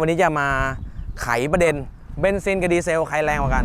วันนี้จะมาไขประเด็นเบนซินกับดีเซลใครแรงกว่ากัน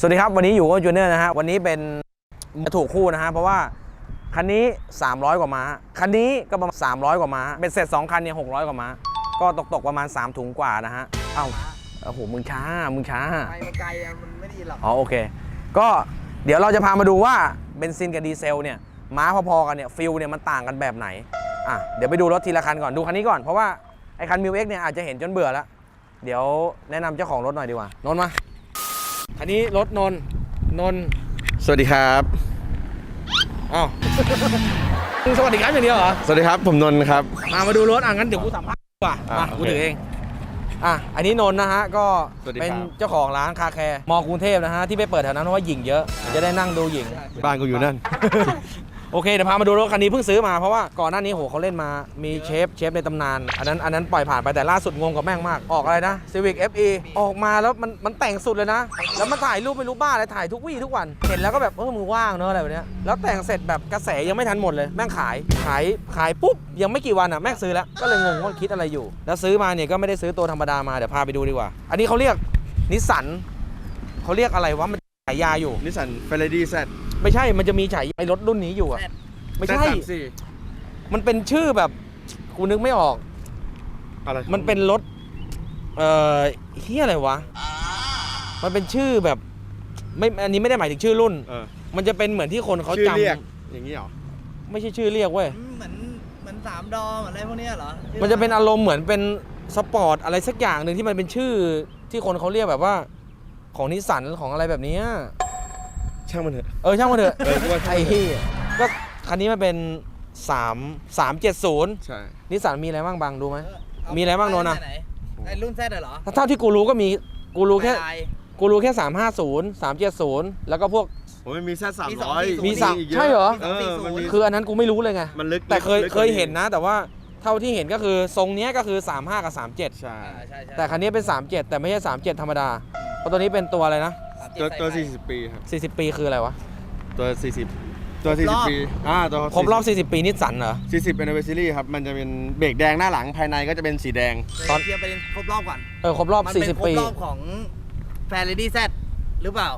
สวัสดีครับ วันนี้อยู่กับจูเนอร์นะฮะวันนี้เป็นถูกคู่นะฮะเพราะว่าคันนี้ 300 กว่าม้า คันนี้ก็ประมาณ 300 กว่าม้า เป็นเสร็จ 2 คันเนี่ย600 กว่าม้า ก็ตกตกๆประมาณ 3 ถุงกว่านะฮะ เอ้าโอ้โห มึงช้า มึงช้าไปมาไกลอะมันไม่ดีหรอก อ๋อ โอเค ก็เดี๋ยวเราจะพามาดูว่าเบนซินกับดีเซลเนี่ย ม้าพอๆกันเนี่ย ฟิลเนี่ยมันต่างกันแบบไหน อะ เดี๋ยวไปดูรถทีละคันก่อน ดูคันนี้ก่อน เพราะว่าไอ้คันมิวเอ็กเนี่ยอาจจะเห็นจนเบื่อแล้ว เดี๋ยวแนะนำเจ้าของรถหน่อยดีกว่า นนท์มา คันนี้รถนนท์นนท์สวัสดีครับ อ้าว มึงสวัสดีครับอย่างเดียวเหรอ สวัสดีครับ ผมนนท์ครับ มามาดูรถอะงั้นเดี๋ยวกูสัมภาษณ์ดีกว่าอะมาโอเคกูถือเองอะอันนี้นนท์นะฮะก็สวัสดีครับ เป็นเจ้าของร้านคาแคร์มอกรุงเทพนะฮะที่ไปเปิดแถวนั้นเพราะว่าหญิงเยอะ จะได้นั่งดูหญิง บ้านกูอยู่นั่น โอเคเดี๋ยวพามาดูรถคันนี้เพิ่งซื้อมาเพราะว่าก่อนหน้านี้โหเขาเล่นมามีเชฟเชฟในตำนาน อันนั้นอันนั้นปล่อยผ่านไปแต่ล่าสุดงงกับแม่งมากออกอะไรนะ Civic FE ออกมาแล้วมันมันแต่งสุดเลยนะ แล้วมันถ่ายรูปไม่รู้บ้าอะไรถ่ายทุกวี่ทุกวัน เห็นแล้วก็แบบเออมึงว่างเนอะอะไรแบบเนี้ยแล้วแต่งเสร็จแบบกระแสยังไม่ทันหมดเลยแม่งขายขายขายปุ๊บยังไม่กี่วันอะแม่งซื้อแล้วก็เลยงงว่าคิดอะไรอยู่ แล้วซื้อมาเนี่ยก็ไม่ได้ซื้อตัวธรรมดามาเดี๋ยวพาไปดูดีกว่า อันนี้เขาเรียกนิสสันเขาเรียกอะไรวะมันฉายาอยู่นิสสันเฟรดี้แซด ไม่ใช่มันจะมีฉายาไอ้รถรุ่นนี้อยู่อะไม่ใช่สามสี่มันเป็นชื่อแบบกูนึกไม่ออก อะไรมันเป็นรถ เอ่อเฮียอะไรวะ มันเป็นชื่อแบบ ไม่อันนี้ไม่ได้หมายถึงชื่อรุ่น เออมันจะเป็นเหมือนที่คนเขาชื่อจำเรียกอย่างนี้เหรอไม่ใช่ชื่อเรียกเว้ย เหมือนเหมือนสามดอมอะไรพวกเนี้ยเหรอมันจะเป็นอารมณ์เหมือนเป็นสปอร์ตอะไรสักอย่างหนึ่งที่มันเป็นชื่อที่คนเขาเรียกแบบว่า ของนิสสันของอะไรแบบเนี้ย ช่างมันเถอะ เออช่างมันเถอะเออกูว่าช่างไอ้มันเถเฮีอะยก็คันนี้มันเป็น3 370ใช่ นิสสันมีอะไรบ้างบางดูไหมเออเามีอะไรบ้างโน้นอะไหไอ้รุ่นแซดเหรอถ้าเท่าที่กูรู้ก็มีกูรู้แค่ลายกูรู้แค่350 370แล้วก็พวก ผมมันมีแซดสามมีสองร้อยสี่มีสามกยอะใช่เหรอ เออมันมีคืออันนั้นกูไม่รู้เลยไง มันลึกแต่เคยลึกเคยเห็นนะ แต่ว่าเท่าที่เห็นก็คือทรงเนี้ยก็คือ 35 กับ ใช่37อ่าใช่ใช่แต่คันนี้เป็น 37 แต่ไม่ใช่ 37 ธรรมดา เพราะตัวนี้เป็นตัวอะไรนะสามเจ็ด ตัวใส่ตัวไป40 ปีครับ 40 ปีคืออะไรวะ ตัว 40 ตัวครบรอบ 40 ปี อ่า ตัวครบรอบ 40 ปีนิสสันเหรอ40 anniversary ครับ มันจะเป็นเบรกแดงหน้าหลังภายในก็จะเป็นสีแดงตอนเทียบไปครบรอบก่อนเออครบรอบ มันเป็นคร40ปีบรอบของแฟร์เรดี้แซดหรือเปล่า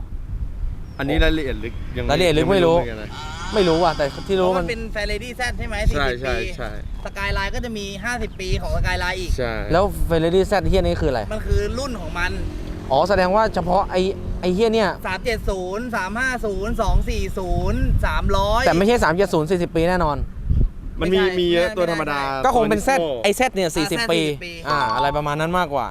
อันนี้รายละเอียดลึกยังรายละเอียดลึกไม่รู้ เหอนกันนะ ไม่รู้ว่ะแต่ที่เพรู้ราะมัมันน เป็นแฟร์เรดี้แซดใช่ไหมใช่40 ใช่ปีใช่สกายไลน์ก็จะมี 50 ปีของสกายไลน์อีก ใช่แล้วเฟรนดี้แซดเฮียนี่คืออะไร มันคือรุ่นของมัน อ๋อ แสดงว่าเฉพาะไอ้ ไอ้เฮียเนี่ย370 350 240 300แต่ไม่ใช่370 40 ปีแน่นอน มันมีไม่ใช่มีเยอะไม่ตัวไม่ธรรมดาก็คงเป็นแซดตัว Nismo ไอแซดเนี่ยอ่า40 ปี 40ปี อ่า อะไรประมาณนั้นมากกว่า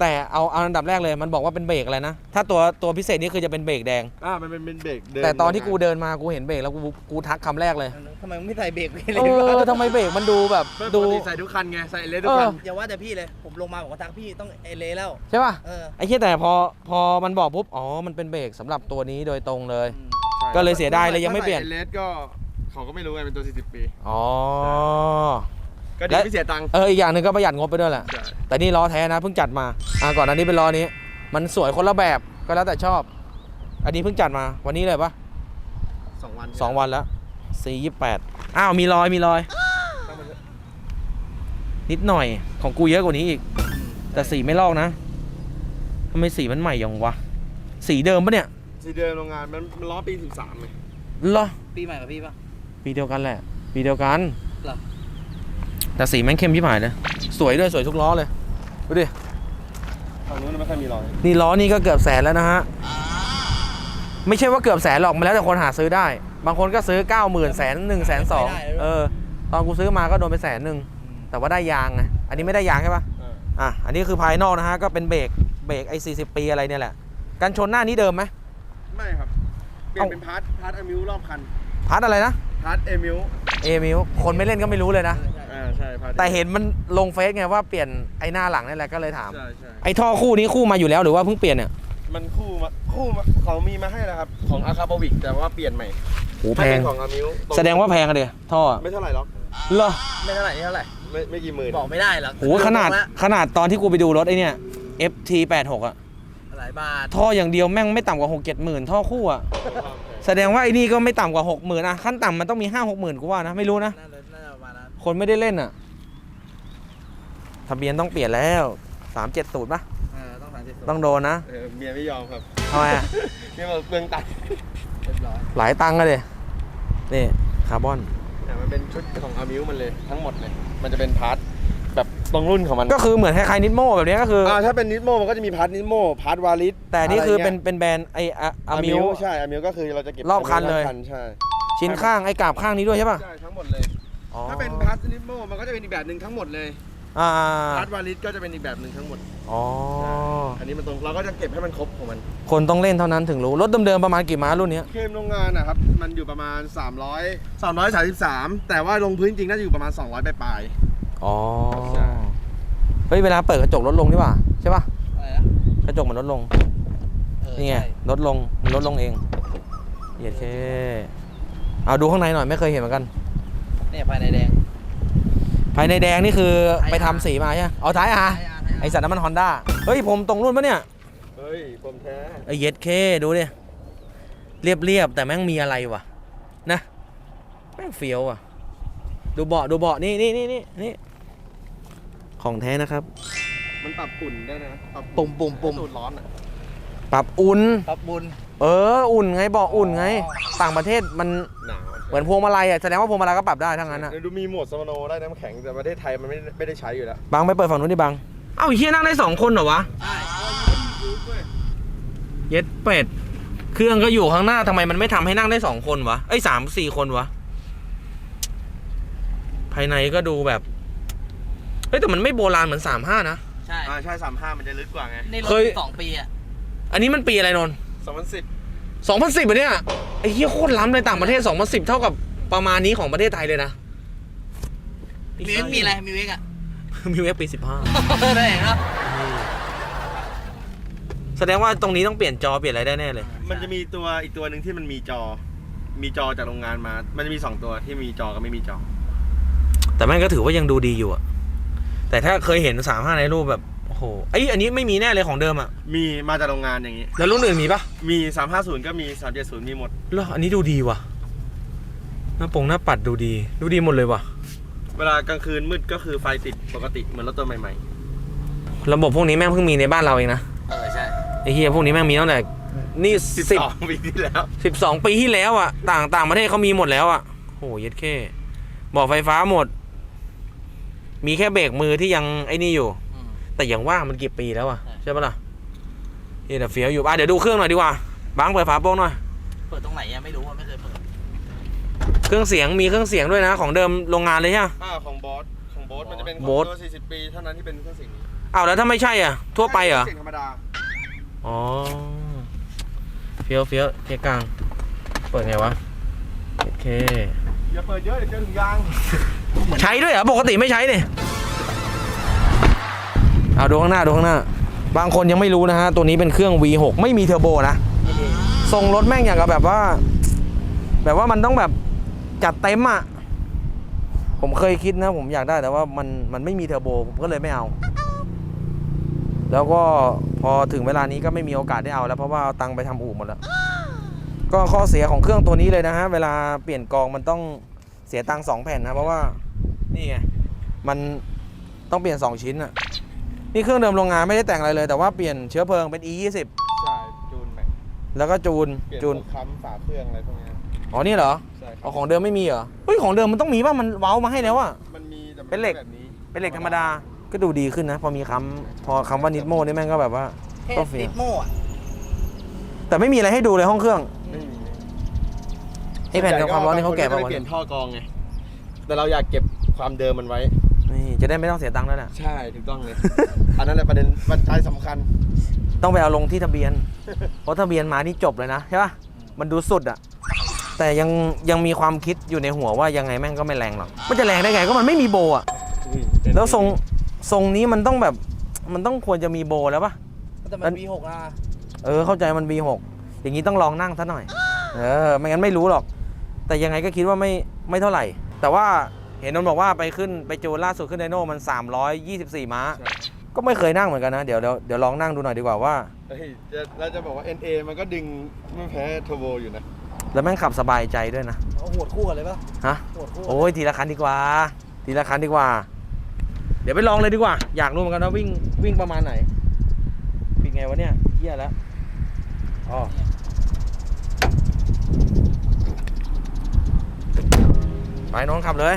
แต่เอาเอาอันดับแรกเลยมันบอกว่าเป็นเบรกอะไรนะ ถ้าตัวตัวพิเศษนี่คือจะเป็นเบรกแดง อ่ามันเป็นเป็นเบรกเดินแต่ตอนที่กูเดินมากูเห็นเบรกแล้วกูกูทักคำแรกเลยทำไมมึงไม่ใส่เบรกไปเลเอยอทำไมเบรกมันดูแบบดูดูใส่ทุกคันไง ใส่เลสทุกคัน เออ อย่าว่าแต่พี่เลย ผมลงมาบอกว่าทักพี่ต้องเอเลแล้ว ใช่ป่ะเออไอ้เหี้ยแต่พอพอมันบอกปุ๊บอ๋อมันเป็นเบรกสำหรับตัวนี้โดยตรงเลย อืมก็เลยเสียดายเลยยังไม่เปลี่ยน ถ้าใส่เลสก็เขาก็ไม่รู้ไงเป็นตัว 40 ปี อ๋อ ก็ดีและไม่เสียตังค์ เอออีกอย่างหนึ่งก็ประหยัดงบไปด้วยแหละ ใช่ แต่นี่ล้อแท้นะเพิ่งจัดมา อ่าก่อนอันนี้เป็นล้อนี้ มันสวยคนละแบบก็แล้วแต่ชอบ อันนี้เพิ่งจัดมาวันนี้เลยปะสองวันสองวันแล้วสี่ยี่แปดอ้าวมีรอยมีรอยตั้งมันเถอะนิดหน่อยของกูเยอะกว่านี้อีก แต่สีไม่ลอกนะทำไมสีมันใหม่ยังวะ สีเดิมปะเนี่ยสีเดิมโรงงานมันมันล้อปี 13ไงเหรอปีใหม่กับพี่ปะปีเดียวกันแหละ ปีเดียวกัน เหรอ แต่สีแม่งเข้มที่หายเลยสวยด้วยสวยทุกล้อเลยดูดิฝั่งนู้นไม่ค่อยมีรอยนี่ล้อนี่ก็เกือบแสนแล้วนะฮะไม่ใช่ว่าเกือบแสนหรอกมันแล้วแต่คนหาซื้อได้ บางคนก็ซื้อ9 0 0 0 0แสนหนึ่งแสนสองเออ ตอนกูซื้อมาก็โดนไปแสนหนึ่งแต่ว่าได้ยางไงอันนี้ไม่ได้ยางใช่ปะอ่าอะอันนี้คือภายนอกนะฮะก็เป็นเบรกเบรกไอ้40 ปีอะไรเนี่ยแหละกันชนหน้านี้เดิมไหมไม่ครับเปลี่ยนเป็นพาร์ทพาร์ทอมิวรอบคันพาร์ทอะไรนะพาร์ทเอมิวเอมิวคนไม่เล่นก็ไม่รู้เลยนะ อ่าใช่พาร์ทแต่เห็นมันลงเฟซไงว่าเปลี่ยนไอ้หน้าหลังนี่แหละก็เลยถาม ใช่ใช่ไอ้ท่อคู่นี้คู่มาอยู่แล้วหรือว่าเพิ่งเปลี่ยนเนี่ยมันคู่มาคู่มาเขามีมาให้แล้วครับ ของอาคาบวิกแต่ว่าเปลี่ยนใหม่โหแพถ้าเป็งนของอามิวแสดงว่าแพงอะเดียท่ออะไม่เท่าไหร่หรอกเหรอไม่เท่าไหร่นี่เท่าไหร่ ไม่ไม่กี่หมื่นบอกไม่ได้หรอกโหขนาดละขนาดตอนที่กูไปดูรถไอ้เนี่ย FT 86อะหลายบาทท่ออย่างเดียวแม่งไม่ต่ำกว่า6 7หมื่นท่อคู่อะแสดงว่าไอ้นี่ก็ไม่ต่ำกว่า6 0,000อะขั้นต่ำมันต้องมี 5 6หมื่นกูว่านะไม่รู้นะน่าจะน่าจะประมาณนั้น คนไม่ได้เล่นอะทะเบียนต้องเปลี่ยนแล้ว370ป่ะเออต้องสามสิบต้องโดนนะเออเมียไม่ยอมครับทำไมอะเมียบอกเปลืองตังค์เรียบร้อยหลายตังค์อะเดยนี่คาร์บอน แต่มันเป็นชุดของอามิวมันเลยทั้งหมดเลย มันจะเป็นพาร์ทแบบตรงรุ่นของมันก็คือเหมือนคล้ายๆนิดโม่แบบนี้ก็คือ อ่าถ้าเป็นนิดโมมันก็จะมีพาร์ทนิดโมพาร์ทวาลิสแต่นี่คือเป็นเป็นแบรนด์ไออะอาอามิมิววใช่อามิวก็คือเราจะเก็บรอบคันเลยรอบใช่ ชิ้นข้างไอ้กาบข้างนี้ด้วยใช่ป่ะ ใช่ทั้งหมดเลยอ๋อ ถ้าเป็นพาร์ทนิดโมมันก็จะเป็นอีกแบบหนึ่งทั้งหมดเลยอ่าพาร์ทวาลิสก็จะเป็นอีกแบบหนึ่งทั้งหมด อ๋อ อันนี้มันตรงเราก็จะเก็บให้มันครบของมัน คนต้องเล่นเท่านั้นถึงรู้ รถเดิมๆประมาณกี่ม้ารุ่นเนี้ยเคลมโรงงานนะครับ มันอยู่ประมาณ 300 333 แต่ว่าลงพื้นจริงน่าจะอยู่ประมาณ 200ปลายอ๋อใช่เฮ้ย เวลาเปิดกระจกลดลงนี่หว่าใช่ป่ะ อะไรนะกระจกมันลดลงเออนี่ไงใช่ลดลงมันลดลงเองเหยียดเคเอาดูข้างในหน่อยไม่เคยเห็นเหมือนกัน เนี่ยภายในแดง ภายในแดงนี่คือท้ายไปทำ R สีมาใช่ไหมเอาท้ายอาท้าย R ท้าย R ไอสัตว์นั้นมันฮอนด้าเฮ้ยผมตรงรุ่นปะเนี่ยๆเฮ้ยผมแท้ไอเย็ดเคดูดิเรียบเรียบๆแต่แม่งมีอะไรวะนะแม่งเฟี้ยวอะ ดูเบาะดูเบาะนี่นี่นี่นี่นี่ของแท้นะครับ มันปรับอุ่นได้นะปรับปุ่มปุ่มปุ่มสูตรร้อนอะปรับอุ่นครับบุญเออ อุ่นไงเบาะอุ่นไงอ๋อต่างประเทศมันหนาว เหมือนพวงมาลัยอะแสดงว่าพวงมาลัยก็ปรับได้ทั้งนั้นอะเดี๋ยวดูมีโหมดสมโนได้น้ำแข็งแต่ประเทศไทยมันไม่ได้ไม่ได้ใช้อยู่แล้วบางไปเปิดฝั่งนู้นดิบางเอ้าไอ้เฮียนั่งได้สองคนเหรอวะใช่เย็ดเป็ด เครื่องก็อยู่ข้างหน้าทำไมมันไม่ทำให้นั่งได้สองคนวะไอ้ยสามสี่คนวะภายในก็ดูแบบเฮ้ยแต่มันไม่โบราณเหมือนสามห้านะ ใช่ อ่าใช่สามห้ามันจะลึกกว่าไงนี่รเคถยสองปีอะ อันนี้มันปีอะไรนนสองพันสิบ สองพันสิบเนี่ยไอ้เฮียโคตรล้ำเลยต่างประเทศสองพันสิบเท่ากับประมาณนี้ของประเทศไทยเลยนะมีเวกมีอะไร มีเวกอะ มีเว็บปีสิบห้าได้เห็นแล้วแสดงว่าตรงนี้ต้องเปลี่ยนจอเปลี่ยนอะไรได้แน่เลย มันจะมีตัวอีกตัวหนึ่งที่มันมีจอ มีจอจากโรงงานมา มันจะมีสองตัวที่มีจอกับไม่มีจอ แต่แม่งก็ถือว่ายังดูดีอยู่อะแต่ถ้าเคยเห็นสามห้าในรูปแบบโอ้โหไอยอันนี้ไม่มีแน่เลยของเดิมอะมีมาจากโรงงานอย่างนี้ แล้วรุ่นอื่นมีปะมี 350 ก็มี 370 มีหมด เหรออันนี้ดูดีว่ะหน้าปงหน้าปัดดูดี ดูดีหมดเลยว่ะ เวลากลางคืนมืดก็คือไฟติดปกติเหมือนรถตัวใหม่ระบบพวกนี้แม่งเพิ่งมีในบ้านเราเองนะเออใช่ไอ้เฮียพวกนี้แม่งมีตั้งแต่นี่ๆสิบ12ปีที่แล้ว สิบสองปีที่แล้วอะต่างต่างประเทศเขามีหมดแล้วอะโหเย็ดแค่บอกไฟฟ้าหมด มีแค่เบรกมือที่ยังไอ้นี่อยู่อืม แต่อย่างว่ามันกี่ปีแล้วอะใช่ใช่ปะล่ะเฮียแต่เฟี้ยวอยู่อะเดี๋ยวดูเครื่องหน่อยดีกว่าบังเปิดฝาโปร่งหน่อยเปิดตรงไหนอะไม่รู้อะไม่เคยเปิดเครื่องเสียงมีเครื่องเสียงด้วยนะ ของเดิมโรงงานเลยใช่ไหมอ่าของบอสของบอสมันจะเป็นของบอสตัว40ปีเท่านั้นที่เป็นเครื่องเสียงนี้อ้าวแล้วถ้าไม่ใช่อะ ทั่วไปเหรอเสียงธรรมดาอ๋อเฟี้ยวเฟี้ยวเคกลาง เปิดไงวะโอเคอย่าเปิดเยอะเดี๋ยวเจอถุงยางใช้ด้วยเหรอปกติไม่ใช้เนี่ย เอาดูข้างหน้าดูข้างหน้า บางคนยังไม่รู้นะฮะ ตัวนี้เป็นเครื่อง V6 ไม่มีเทอร์โบนะทรงรถแม่งอย่างกับแบบว่า แบบว่ามันต้องแบบจัดเต็มอะ ผมเคยคิดนะ ผมอยากได้แต่ว่ามันมันไม่มีเทอร์โบ ผมก็เลยไม่เอา แล้วก็พอถึงเวลานี้ก็ไม่มีโอกาสได้เอาแล้วเพราะว่าเอาตังค์ไปทำอู่หมดแล้ว ก็ข้อเสียของเครื่องตัวนี้เลยนะฮะ เวลาเปลี่ยนกองมันต้องเสียตังค์สองแผ่นนะเพราะว่านี่ไงมันต้องเปลี่ยน2ชิ้นอะ นี่เครื่องเดิมโรงงานไม่ได้แต่งอะไรเลย แต่ว่าเปลี่ยนเชื้อเพลิงเป็น e 2 0ใช่จูนใหม่แล้วก็จูนเปลี่ยนจูนพวกค้ำฝาเครื่องอะไรพวกเนี้ยอ๋อนี่เหรอใช่ครัอ๋บอของเดิมไม่มีเหรอเฮ้ยของเดิมมันต้องมีป่ะมันเว้ามาให้แล้วอะ มันมีแต่มัเป็นเหล็ก แบบนี้เป็นเหล็กธรรมดาก็ดูดีขึ้นนะ พอมีคำพอคำว่านิดโมนี่แม่งก็แบบว่า เทก็สเฟี้ติยดโม่อะแต่ไม่มีอะไรให้ดูเลยห้องเครื่องไม่มีไอแผ่นทำความร้อนนี่เขาแกะบป่างคนวะเปลี่ยนท่อกรองไงแต่เราอยากเก็บความเดิมมันไว้ นี่จะได้ไม่ต้องเสียตังค์แล้วน่ะใช่ถูกต้องเลย อันนั้นแหละประเด็นปัจจัยสำคัญ ต้องไปเอาลงที่ทะเบียน เพราะทะเบียนมานี่จบเลยนะใช่ปะมันดูสุดอะแต่ยังยังมีความคิดอยู่ในหัวว่ายังไงแม่งก็ไม่แรงหรอกมันจะแรงได้ไงก็มันไม่มีโบอะแล้วทรงทรงนี้มันต้องแบบมันต้องควรจะมีโบแล้วปะแต่มัน V6 อะเออเข้าใจมัน V6 อย่างนี้ต้องลองนั่งซะหน่อย เออ ไม่งั้นไม่รู้หรอก แต่ยังไงก็คิดว่าไม่ไม่เท่าไหร่ แต่ว่า เห็นนนท์บอกว่าไปขึ้นไปจูนล่าสุดขึ้นไดโน่มัน 324 ม้าใช่ก็ไม่เคยนั่งเหมือนกันนะ เดี๋ยวเดี๋ยวเดี๋ยวลองนั่งดูหน่อยดีกว่าว่า เฮ้ยจะเราจะบอกว่า NA มันก็ดึงไม่แพ้เทอร์โบอยู่นะแล้วแม่งขับสบายใจด้วยนะ เอาหัวดคู่กันเลยปะฮะหัวดคู่โอ้ยทีละคันดีกว่า ทีละคันดีกว่า เดี๋ยวไปลองเลยดีกว่า อยากรู้เหมือนกันว่าวิ่งวิ่งประมาณไหนปิดไงวะเนี่ยเฮียแล้วอ๋อไปน้องขับเลย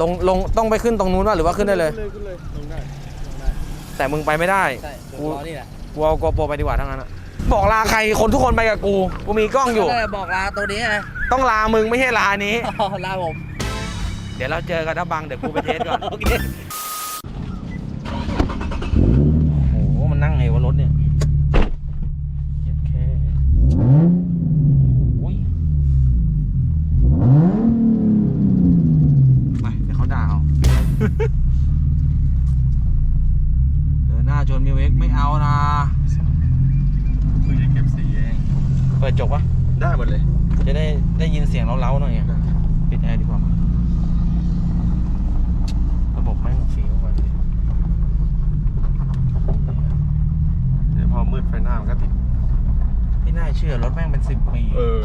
ลงลงต้องไปขึ้นตรงนู้นป่ะหรือว่าขึ้นได้เลย ขึ้นเลยขึ้นเลยลงได้แต่มึงไปไม่ได้ ใช่เดี๋ยวกูรอนี่แหละกูเอาโกโปรไปดีกว่าทั้งนั้นอะบอกลาใครคนทุกคนไปกับกูกูมีกล้องอยู่ ก็เลยบอกลาตัวนี้ไงต้องลามึงไม่ใช่ลานี้ อ๋อลาผม เดี๋ยวเราเจอกันนะบังเดี๋ยวกูไปเทสก่อน โอเค โอ้โห มันนั่งไงวะรถเนี่ยเหยียดแค่โอ้ยไปเดี๋ยวเขาด่าเอา เดินหน้าชนมิวเอ็กไม่เอานะ คุยจะเก็บสีเอง เปิดจบปะ ได้หมดเลย จะได้ได้ยินเสียงเล้าๆหน่อยไงปิดแอร์ดีกว่ามั้งระบบแม่งฟีลมาดิ เดี๋ยวพอมืดไฟหน้ามันก็ติด ไม่น่าเชื่อรถแม่งเป็นสิบปี เออ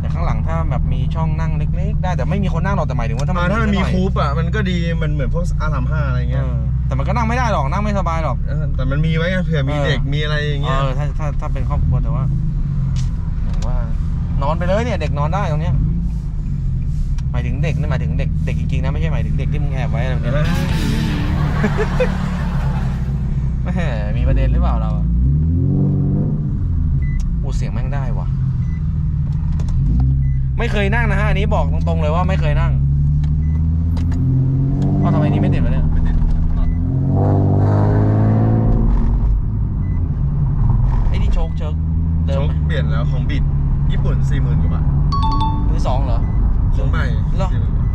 แต่ข้างหลังถ้าแบบมีช่องนั่งเล็กๆ ได้แต่ไม่มีคนนั่งหรอกแต่หมายถึงว่าถ้ามัน ถ้ามันมี สักหอย คูปอะ มัน ก็ดีมันเหมือนพวกอาร์สามห้าอะไรเอเงี้ยอแต่มันก็นั่งไม่ได้หรอกนั่งไม่สบายหรอกเออแต่มันมีไว้ไงเผื่อมีเออเด็กมีอะไรอย่างเอเงี้ยอถ้าถ้าถ้าเป็นครอบครัวแต่ว่าอย่างว่านอนไปเลยเนี่ย เด็กนอนได้ตรงเนี้ยหมายถึงเด็กนั่นหมายถึงเด็กเด็กจริงๆนะไม่ใช่หมายถึงเด็กที่มึงแอบไว้อะไรแบบเนี้ยแม่มีประเด็นหรือเปล่าเราอะโอ้เสียงแม่งได้ว่ะ ไม่เคยนั่งนะฮะอันนี้บอกตรงๆเลยว่าไม่เคยนั่ง ว่าทำไมนี้ไม่ติดวะเนี่ยไม่ติดไอ้นี่โชคเชิกเดิโชมคไหมเปลี่ยนแล้วของบิดญี่ปุ่นสี่หมื่นกว่าบาทมือสองเหรอของใหม่เหรอ40,000กว่าบาท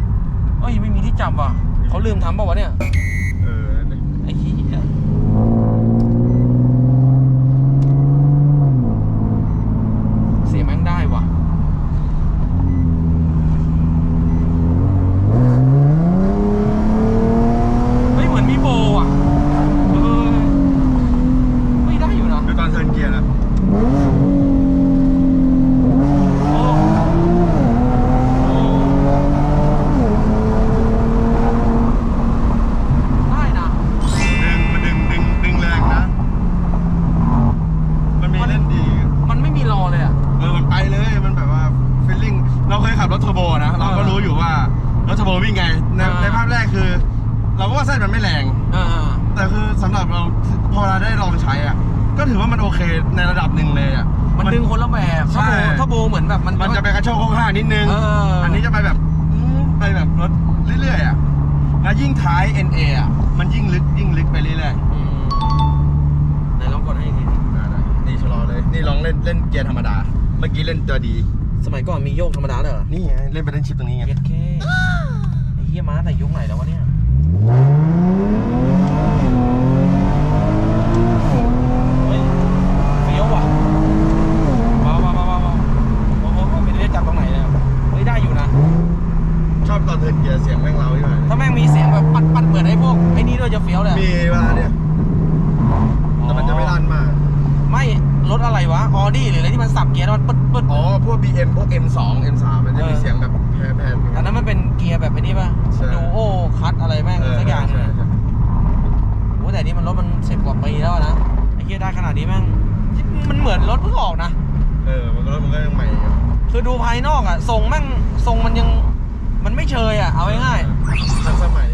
เอ้ยไม่มีที่จับว่ะเขาลืมทำเปล่าวะเนี่ย เมื่อกี้เล่นตัวดี สมัยก่อนมีโยกธรรมดาเลยเหรอนี่ไงเล่นไปเล่นชิปตรงนี้ไงเก็ดแค่เฮียม้าแต่ยุคไหนแล้ววะเนี่ย เฮียว่ะว้าวว้าวว้าวว้าวโอ้โหไม่รู้จะจับตรงไหนเลยอะเฮ้ได้อยู่นะ ชอบตอนเทิเกียร์เสียงแม่งเราใช่ไหมถ้าแม่งมีเสียงแบบปัดปัดเหมือนไอ้พวกไอ้นี่ด้วยจะเฟี้ยวเลยมีเวลาเนี่ยแต่มันจะไม่รันมา รถอะไรวะออดี้หรืออะไรที่มันสับเกียร์แล้วมันปึ๊ดปึ๊ด อ๋อ พวก BM พวก M2 M3 มันจะมีเสียงแบบแผ่นๆอันนั้นมันเป็นเกียร์แบบไอ้นี่ป่ะใช่ ดูโอ้คัดอะไรแม่งเออสักอย่างหนึงใช่ใช่โอ้แต่นี่มันรถมันสิบกว่าปีแล้วนะไอ้เกียได้ขนาดนี้แม่งมันเหมือนรถเพิ่งออกนะ เออ มันก็มันก็ยังใหม่อยู่คือดูภายนอกอะทรงแม่งทรงมันยังมันไม่เชยอะเอาง่ายทันสมัย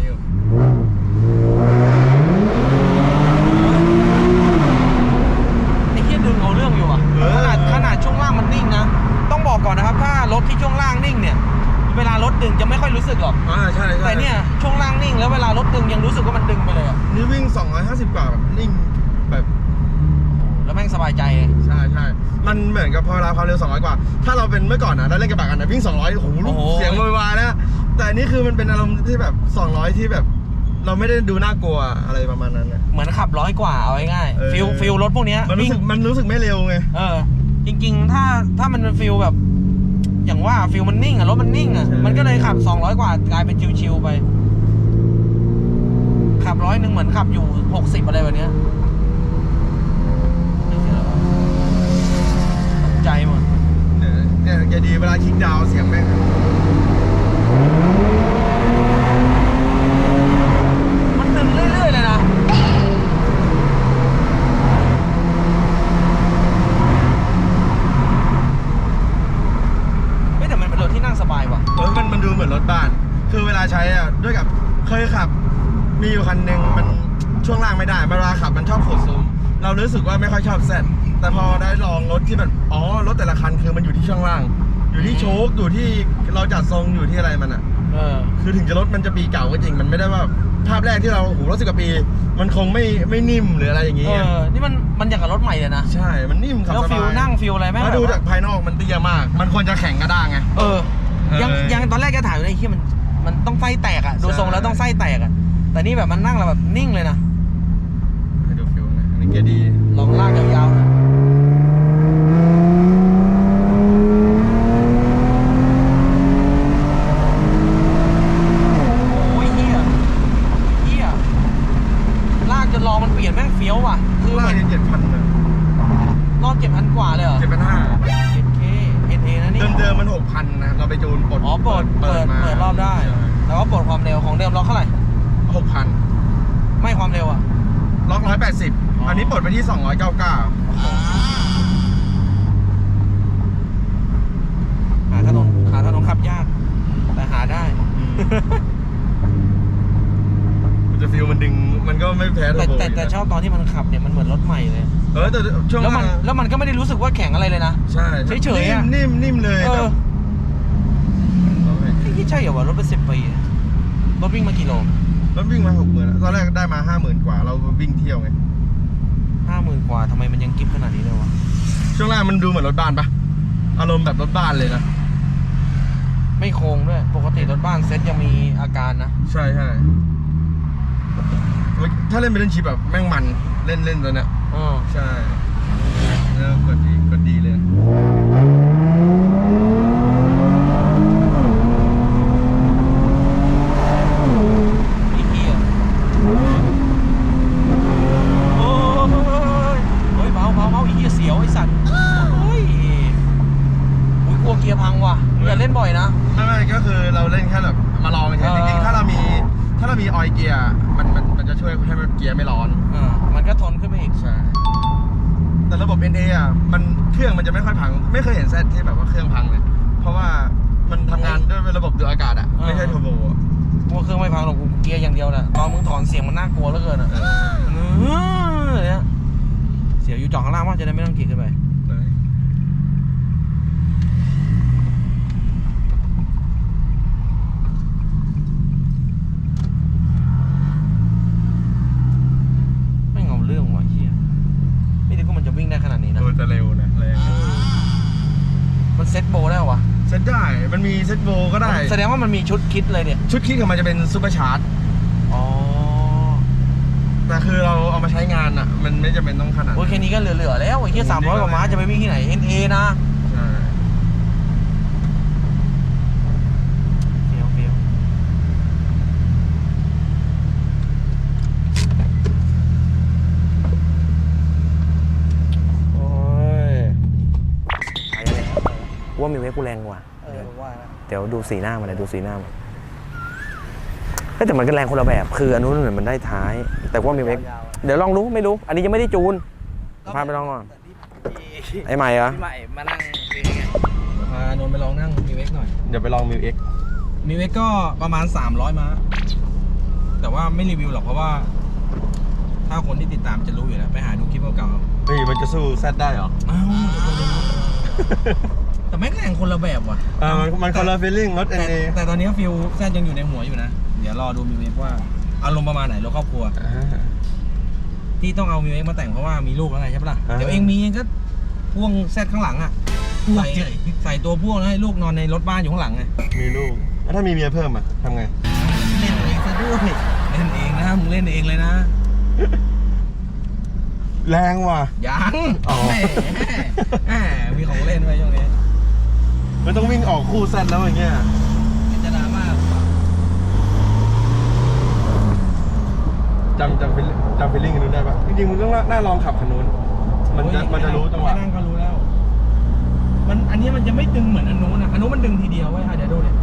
กระบะกันนะวิ่ง200โอ้โหลูกเสียงโวยวายนะ แต่อันนี่คือมันเป็นอารมณ์ที่แบบ200ที่แบบ เราไม่ได้ดูน่ากลัวอะไรประมาณนั้นนะ เหมือนขับร้อยกว่าเอาง่ายเออ ๆฟิลฟิลรถพวกเนี้ยมันรู้สึกวิ่งมันรู้สึกไม่เร็วไง เออ จริง ๆ ถ้าถ้ามันเป็นฟิลแบบ อย่างว่าฟิลมันนิ่งอะรถมันนิ่งอะใช่ มันก็เลยขับ 200 กว่ากลายเป็นชิวๆไป ขับร้อยหนึ่งเหมือนขับอยู่ 60 อะไรแบบเนี้ย วลาคลิกดาวน์เสียงแม่งมันดึงเรื่อยๆเลยนะไม่แต่มันเป็นรถที่นั่งสบายว่ะ เออมันมันดูเหมือนรถบ้าน คือเวลาใช้อะด้วยกับเคยขับ มีอยู่คันหนึ่งมันช่วงล่างไม่ได้เวลาขับมันชอบขดซุ้ม เรารู้สึกว่าไม่ค่อยชอบแซดแต่พอได้ลองรถที่แบบอ๋อรถแต่ละคันคือมันอยู่ที่ช่วงล่าง อยู่ที่โชคอยู่ที่เราจัดทรงอยู่ที่อะไรมันอะ เออ คือถึงจะรถมันจะปีเก่าก็จริง มันไม่ได้ว่าภาพแรกที่เราโอ้โหรถสิบกว่าปี มันคงไม่ไม่นิ่มหรืออะไรอย่างเองี้อนี่มันมันอย่างกับรถใหม่เลยนะ ใช่ มันนิ่มขับแล้วสฟิลบายนั่งฟิลอะไรแม่งมาแบบดูว่าจากภายนอกมันเตี้ยมาก มันควรจะแข็งกระด้างไง เออ ยังเออยังตอนแรกแกถ่ายอยู่เลยไอ้ที่มันมันต้องไส้แตกอะดูใช่ ทรงแล้วต้องไส้แตกอะแต่นี่แบบมันนั่งแล้วแบบนิ่งเลยนะ ให้ดูฟิลนะอันนี้เกียร์ดี ลองลากยาวๆนะโอ้ยเฮียเฮียลากจนรอมันเปลี่ยนแม่งเฟี้ยวว่ะ คือเหล่ามือนเจ็ดพันนะรอบเจ็ดพันกว่าเลยเหรอเจ็ดพันห้าเจ็ดเคเอ็นเอนะนี่ เดิมเดิมๆมันหกพันนะ เราไปจูนปลดอ๋อเปิดเปิดมาเปิดรอบได้แต่ว่าปลดความเร็วของเดิมล็อกเท่าไหร่ หกพันไม่ความเร็วอะล็อกร้อยแปดสิบอ๋ออั อันนี้ปลดไปที่สองร้อยเก้าเก้าหาถนนหาถนนขับยาก แต่หาได้มันจะ ฟิลมันดึงมันก็ไม่แพ้แต่โบแต่แต่ชอบตอนที่มันขับเนี่ยมันเหมือนรถใหม่เลยเออแต่ช่วงแล้วมันล่างแล้วมันก็ไม่ได้รู้สึกว่าแข็งอะไรเลยนะใช่เฉยๆอะนิ่มนิ่มๆเลยเอแบอบที่ใช่เหรอวะรถเป็นสิบปีรถวิ่งมากี่โลรถวิ่งมาหกหมื่นตอนแรกได้มาห้าหมื่นกว่าเราวิ่งเที่ยวไงห้าหมื่นกว่าทำไมมันยังกิฟขนาดนี้เลยวะช่วงล่างมันดูเหมือนรถบ้านปะอารมณ์แบบรถบ้านเลยนะไม่โค้งด้วย ปกติรถบ้านเซ็ตยังมีอาการนะ ใช่ใช่ ถ้าเล่นเป็นเล่นชิปแบบแม่งมันเล่นเล่นตัวเนี้ยเออใช่แล้วกดดีกดดีเลย จะช่วยให้มันเกียร์ไม่ร้อน เออมันก็ทนขึ้นไปอีก ใช่ แต่ระบบ NA อะ มันเครื่องมันจะไม่ค่อยพัง ไม่เคยเห็นแซดที่แบบว่าเครื่องพังเลย เพราะว่ามันทำงานด้วยระบบดูดอากาศอะไม่ใช่เทอร์โบอะกลัวเครื่องไม่พังหรอกกูเกียร์อย่างเดียวแหละตอนมึงถอนเสียงมันน่ากลัวเหลือเกินอะเออเออเนี่ยเสียวอยู่จอดข้างล่างว่าจะได้ไม่ต้องขี่ขึ้นไป เลย ไม่งเอาเรื่องว่ะเฮียไม่นึกว่ามันจะวิ่งได้ขนาดนี้นะ โดนจะเร็วนะแรง มัน เซ็ตโบได้วะเซ็ตได้ มันมีเซ็ตโบก็ได้ แสดงว่ามันมีชุดคิดเลยเนี่ย ชุดคิดของมันจะเป็นซูเปอร์ชาร์จ อ๋อ แต่คือเราเอามาใช้งานอะ มันไม่จำเป็นต้องขนาดโอ้ยแค่นี้ก็เหลือๆแล้วไอ้เฮียสามร้อยกว่าม้าจะไปวิ่งที่ไหน NA นะ ใช่ เฟี้ยวเฟี้ยว กูแรงกว่า เออผมว่านะเดี๋ยวดูสีหน้ามันเลยดูสีหน้ามันเฮ้ยแต่มันก็แรงคนละแบบ คืออันนู้นเหมือนมันได้ท้าย แต่ว่ามีเวกยาวๆอะเดี๋ยวลองดูไม่รู้ อันนี้ยังไม่ได้จูน พาไปลองก่อนที่ไอ้ใหม่เหรอ พี่ใหม่มานั่งคุยกันไงพานนท์ไปลองนั่งมีเวกหน่อย เดี๋ยวไปลองมิวเอ็กมีเวกก็ประมาณ 300 ม้า แต่ว่าไม่รีวิวหรอกเพราะว่า ถ้าคนที่ติดตามจะรู้อยู่แล้ว ไปหาดูคลิปเก่าๆเฮ้ยมันจะสู้แซดได้เหรออ้าว แต่แม่งแรงคนละแบบว่ะเออมันมันคนละฟีลลิ่งรถแต่ NA แต่ตอนนี้ฟิลแซดยังอยู่ในหัวอยู่นะ เดี๋ยวรอดูมิวเวกว่าอารมณ์ประมาณไหนรถครอบครัวอ่าที่ต้องเอามิวเอ็กมาแต่งเพราะว่ามีลูกแล้วไงใช่ปะล่ะอ่าเดี๋ยวเองมีเองก็พ่วงแซดข้างหลังอะใส่ใส่ตัวพ่วงแล้วให้ลูกนอนในรถบ้านอยู่ข้างหลังไงมีลูกแล้วถ้ามีเมียเพิ่มอะทำไง เล่นเองซะด้วยเล่นเองนะมึงเล่นเองเลยนะ แรงว่ะยังอ๋อ แหมแหมมีของเล่นไว้ช่วงนี้ มันต้องวิ่งออกคู่แซดแล้วอย่างเงี้ยจะดราม่าจำจำฟีลจำฟีลลิ่งอันนู้นได้ปะจริงๆมึงต้องน่าลองขับคันนู้นมันจะมันจะรู้จังหวะแค่นั่งก็รู้แล้ว มันอันนี้มันจะไม่ดึงเหมือนอันนู้นนะอันนู้นมันดึงทีเดียวไว้ยอะเดี๋ยวดูเนี่ย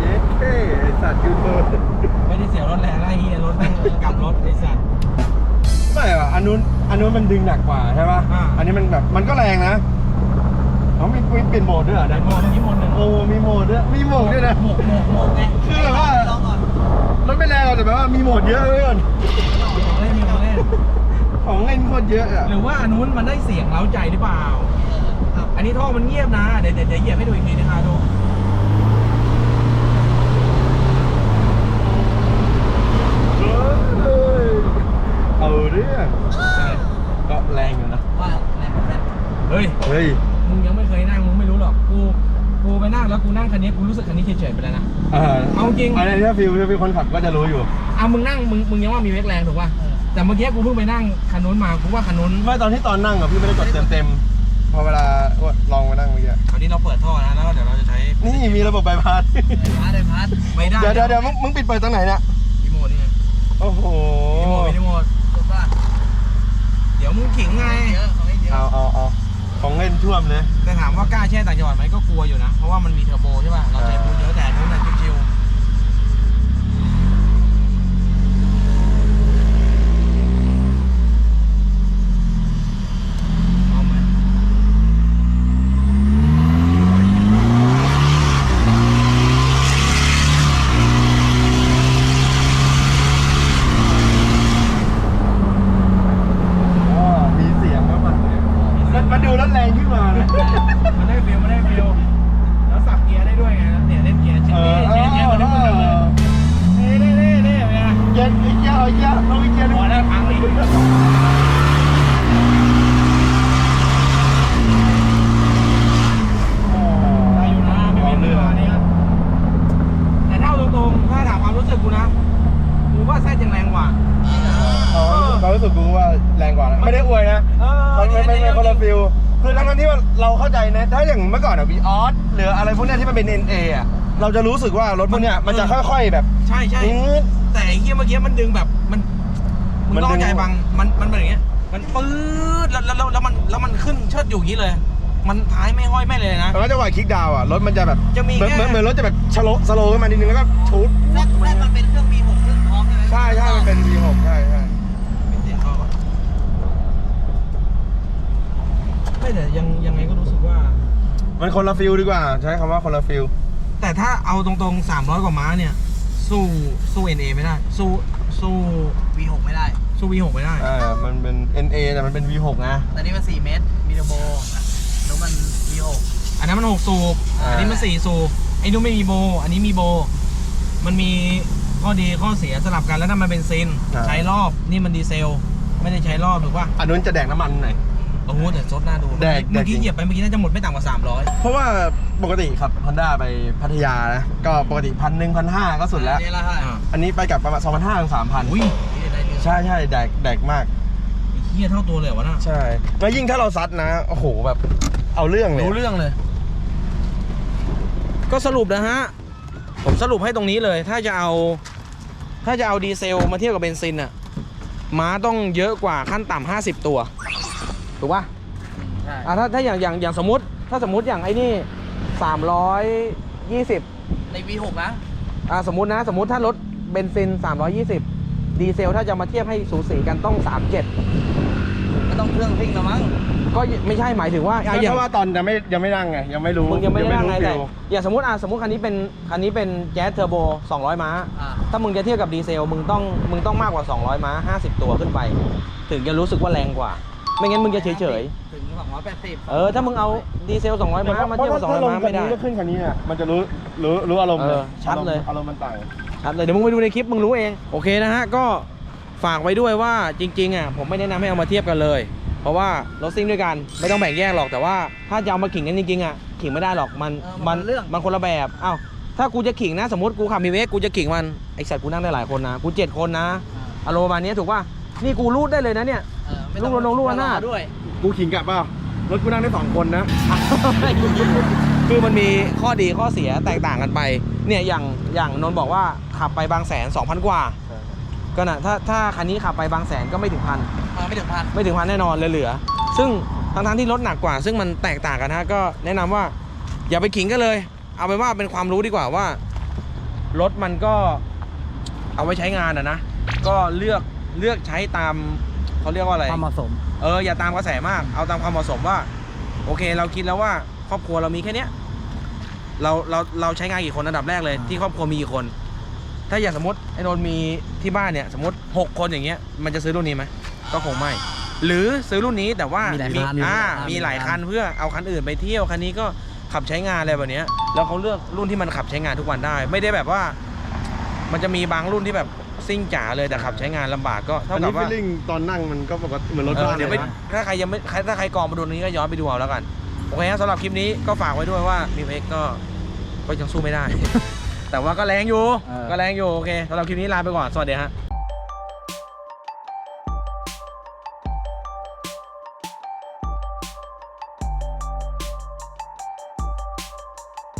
เย้เท่ไอสัตว์ยูเทิร์น ไม่ได้เสียรถแรงไรเฮียรถแม่งกลับรถไอ้สัตว์ ไม่อะอั นนู้นอันนู้นมันดึงหนักกว่าใช่ป่ะ อ่า อันนี้มันแบบมันก็แรงนะเขามีมีเปลี่ยนโหมดด้วยเหรอเดี๋เนี่ยยวโมงนี้โมงหนึ่งโอ้มีโหมดด้วยมีโหมดด้วยนะ หมกหมกหมกไงคือแบบว่า ลองก่อนรถไม่แรงหรอกแต่แบบว่ามีโหมดเยอะเลยก่อนมีของเล่นมีของเล่นของเล่นโคตรเยอะอะหรือว่าอันนู้นมันได้เสียงเร้าใจหรือเปล่าอันนี้ท่อมันเงียบนะ เดี๋ยวเดี๋ยวเดี๋ยวเหยียบให้ดูอีกทีนะคะดูเฮ้ยเอาเรื่องก็ แรงอยู่นะ ว่าแรงแรงเฮ้ย เฮ้ย มึงยังไม่เคยนั่ง มึงไม่รู้หรอก กู กูไปนั่งแล้วกูนั่งคันนี้ กูรู้สึกคันนี้เฉยๆไปแล้วนะอ่าเอาจริง อันนี้ถ้าฟิลถ้าฟิลคนขับก็จะรู้อยู่อะมึงนั่ง มึง มึงยังว่ามีเวกแรงถูกป่ะ แต่เมื่อกี้กูเพิ่งไปนั่งคันนู้นมา กูว่าคันนู้นไม่ตอนที่ตอนนั่งอะพี่ไม่ได้กดเต็มเต็มๆพอเวลาลองมานั่งเมื่อกี้คราวนี้เราเปิดท่อนะ แล้วเดี๋ยวเราจะใช้ นี่มีระบบใบพัดพาร์ทได้พาร์ทไม่ได้ เดี๋ยวเดี๋ยวเดี๋ยวมึงมึงปิดเปิดตรงไหนเนี่ยรีโมทนี่ไงโอ้โหรีโมทรีโมทถูกป่ะเดี๋ยวมึงขิงไง เยอะของเล่นเยอะเอาเอาเอาของเล่นท่วมเลย แต่ถามว่ากล้าแช่ต่างจังหวัดไหมก็กลัวอยู่นะ เพราะว่ามันมีเทอร์โบใช่ป่ะ เราใช้ปูนเยอะแต่อันนู้นน่ะชิวๆเอาไหม อ๋อมีเสียงแล้วมัน มันมันดูแล้วแรงขึ้นมานะ มันได้ฟิลมันได้ฟิลแล้วสับเกียร์ได้ด้วยไงเนี่ยเล่นเกียร์เช็เอดอเกียร์เช็ดเกียร์มันได้หมดเลยนี่นี่นี่นี่เป็นไงเย็นอีกเยอะอีกเยอะลงอีกเยอะหัวแล้วพังอีกได้อยู่นะไม่เป็นเรื่องนี้แต่ถ้าเอาตรงๆถ้าถามความรู้สึกกูนะ กูว่าแซ่ยังแรงกว่า เรารู้สึกกูว่าแรงกว่านะไม่ได้อวยนะเออมันเป็นเดี๋ยวคนละเดี๋ยวฟิลคือทั้งๆที่ว่าเราเข้าใจนะถ้าอย่างเมื่อก่อนอะวีออสหรืออะไรพวกเนี้ยที่มันเป็น NA อะเราจะรู้สึกว่ารถพวกเนี้ยมันจะค่อย ๆแบบใช่ใช่อืด แต่ไอ้เฮียเมื่อกี้มันดึงแบบมันมึงมันต้องดึงเข้าใจบังมันมันเป็นอย่างเงี้ย มันปื๊ดแล้วแล้วแล้วแล้วมันแล้วมันขึ้นเชิดอยู่อย่างนี้เลย มันท้ายไม่ห้อยไม่เลยนะ แล้วจังหวะคลิกดาวน์อะรถมันจะแบบจะมีเหมือนแค่ เหมือนเหมือนรถจะแบบชะโลสโลว์ขึ้นมานิดนึงแล้วก็ชูดแรกแรกมันเป็นเครื่อง V6 เครื่องพร้อมใช่ไหมใช่ใช่มันเป็น V6 ใช่ใช่ เป็นเสียงท่อก่อน ไม่แต่ยังยังไงก็รู้สึกว่า มันคนละฟิลดีกว่า ใช้คำว่าคนละฟิลแต่ถ้าเอาตรงๆ 300 กว่าม้าเนี่ย สู้สู้ NA ไม่ได้ สู้สู้ V6 ไม่ได้ สู้ V6 ไม่ได้อ่ามันเป็น NA แต่มันเป็น V6 นะ แต่นี่มัน 4 เมตรมีเทอร์โบแล้วมัน V6 อันนั้นมันหกสูบอ่า อันนี้มันสี่สูบไอ้นู้นไม่มีโบ อันนี้มีโบ มันมีข้อดีข้อเสียสลับกันแล้วนั่นมันเป็นซินใช้รอบนี่มันดีเซล ไม่ได้ใช้รอบถูกป่ะอันนู้นจะแดกน้ำมันหน่อย โอ้โหแต่ซดหน้าดูแดก เมื่อกี้แดกจริงเหยียบไปเมื่อกี้น่าจะหมดไม่ต่ำกว่า 300เพราะว่าปกติขับ Honda ไปพัทยานะ ก็ปกติพันหนึ่งพันห้าก็สุดแล้วนี่ละค่ะอ่าอันนี้ไปกลับประมาณสองพันห้าถึงสามพันอุ้ยนี่ได้เรื่องใช่ใช่แดกแดกมาก เฮียเท่าตัวเลยเหรอวะน่ะใช่ แล้วยิ่งถ้าเราซัดนะ โอ้โหแบบเอาเรื่องเลยรู้เรื่องเลย ก็สรุปนะฮะ ผมสรุปให้ตรงนี้เลย ถ้าจะเอา ถ้าจะเอาดีเซลมาเทียบกับเบนซินอะม้าต้องเยอะกว่าขั้นต่ำ50 ตัว ถูกป่ะใช่อะถ้าถ้าอย่างอย่างอย่างสมมติ ถ้าสมมติอย่างไอ้นี่320ใน V6 นะ อะสมมตินะ สมมติถ้ารถเบนซิน320ดีเซลถ้าจะมาเทียบให้สูสีกันต้อง37ก็ต้องเครื่องซิ่งแล้วมั้ง ก็ไม่ใช่หมายถึงว่าอะอย่างเพราะว่าตอนยังไม่ยังไม่นั่งไงยังไม่รู้มึงยังไม่ได้นั่งไงแต่ฟิลอย่างสมมติอะสมมติคันนี้เป็นคันนี้เป็นแจ๊สเทอร์โบ 200 ม้า อ่า ถ้ามึงจะเทียบกับดีเซลมึงต้องมึงต้องมากกว่า 200 ม้า 50 ตัวขึ้นไป ถึงจะรู้สึกว่าแรงกว่า ไม่งั้นมึงจะเฉยถึง280ๆเออ ถ้ามึงเอาดีเซล 200 ม้ามาเทียบกับ200 ม้าไม่ได้ถ้ลงคันนี้ก็ขึ้นคันนี้อะมันจะรู้รู้รู้อารมณ์เออชัดเลย อารมณ์มันต่างชัดเลยเดี๋ยวมึงไปดูในคลิปมึงรู้เอง โอเคนะฮะ ก็ฝากไว้ด้วยว่าจริงๆอะผมไม่แนะนำให้เอามาเทียบกันเลย เพราะว่ารถซิ่งด้วยกันไม่ต้องแบ่งแยกหรอกแต่ว่าถ้าจะเอามาขิงกันจริงๆอะขิงไม่ได้หรอกมันเออมัมันนเรื่อง มันคนละแบบอ้าวถ้ากูจะขิงนะสมมติกูขับมีเวกกูจะขิงมันไอสัตว์กูนั่งได้หลายคนนะกูเจ็ดคนนะอารมณ์ประมาณนี้ถูกป่ะนี่กูรูดได้เลยนะเนี่ยเออ ไม่ต้องลูกลงลูกละนาดด้วย กูขิงกลับเปล่ารถกูนั่งได้สองคนนะ คือมันมีข้อดีข้อเสียแตกต่างกันไป เนี่ยอย่างอย่างนนท์บอกว่าขับไปบางแสน2,000 กว่า ก็นะถ้าถ้าคันนี้ขับไปบางแสนก็ไม่ถึงพัน มาไม่ถึงพัน ไม่ถึงพันแน่นอนเลยเหลือซึ่งทั้งทั้งๆที่รถหนักกว่า ซึ่งมันแตกต่างกันนะก็แนะนำว่า อย่าไปขิงกันเลย เอาเป็นว่าเป็นความรู้ดีกว่าว่ารถมันก็เอาไว้ใช้งานอะนะ ก็เลือกเลือกใช้ตาม เขาเรียกว่าอะไร ความเหมาะสม เอออย่าตามกระแสมาก เอาตามความเหมาะสมว่า โอเค เราคิดแล้วว่าครอบครัวเรามีแค่เนี้ยเราเราเราใช้งานกี่คนอันดับแรกเลย อ่า ที่ครอบครัวมีกี่คน ถ้าอย่างสมมติไอ้นนท์มีที่บ้านเนี่ย สมมติหกคนอย่างเงี้ยมันจะซื้อรุ่นนี้ไหมก็คงไม่ หรือซื้อรุ่นนี้แต่ว่ามีหลายมีคันอ่ามีมีหหลาลายยคัคันน เพื่อเอาคันอื่นไปเที่ยวคันนี้ก็ขับใช้งานอะไรแบบเนี้ยแล้วเขาเลือกรุ่นที่มันขับใช้งานทุกวันได้ ไม่ได้แบบว่า มันจะมีบางรุ่นที่แบบ ซิ่งจ๋าเลยแต่ขับใช้งานลำบากก็เท่าอันกันี้บฟีว่าลลิ่งตอนนั่งมันก็ปกติเหมือนรถเออบ้านเดี๋ยวเลไปยนะถ้าถ้าใครยังไม่ใครถ้าใครกองมาดูนี้ก็ย้อนไปดูเอาแล้วกัน โอเคฮะสำหรับคลิปนี้ก็ฝากไว้ด้วยว่ามีเอ็กก็ก็ยังสู้ไม่ได้ แต่ว่าก็แรงอยู่ เออ ก็แรงอยู่ โอเคสำหรับคลิปนี้ลาไปก่อน สวัสดีฮะ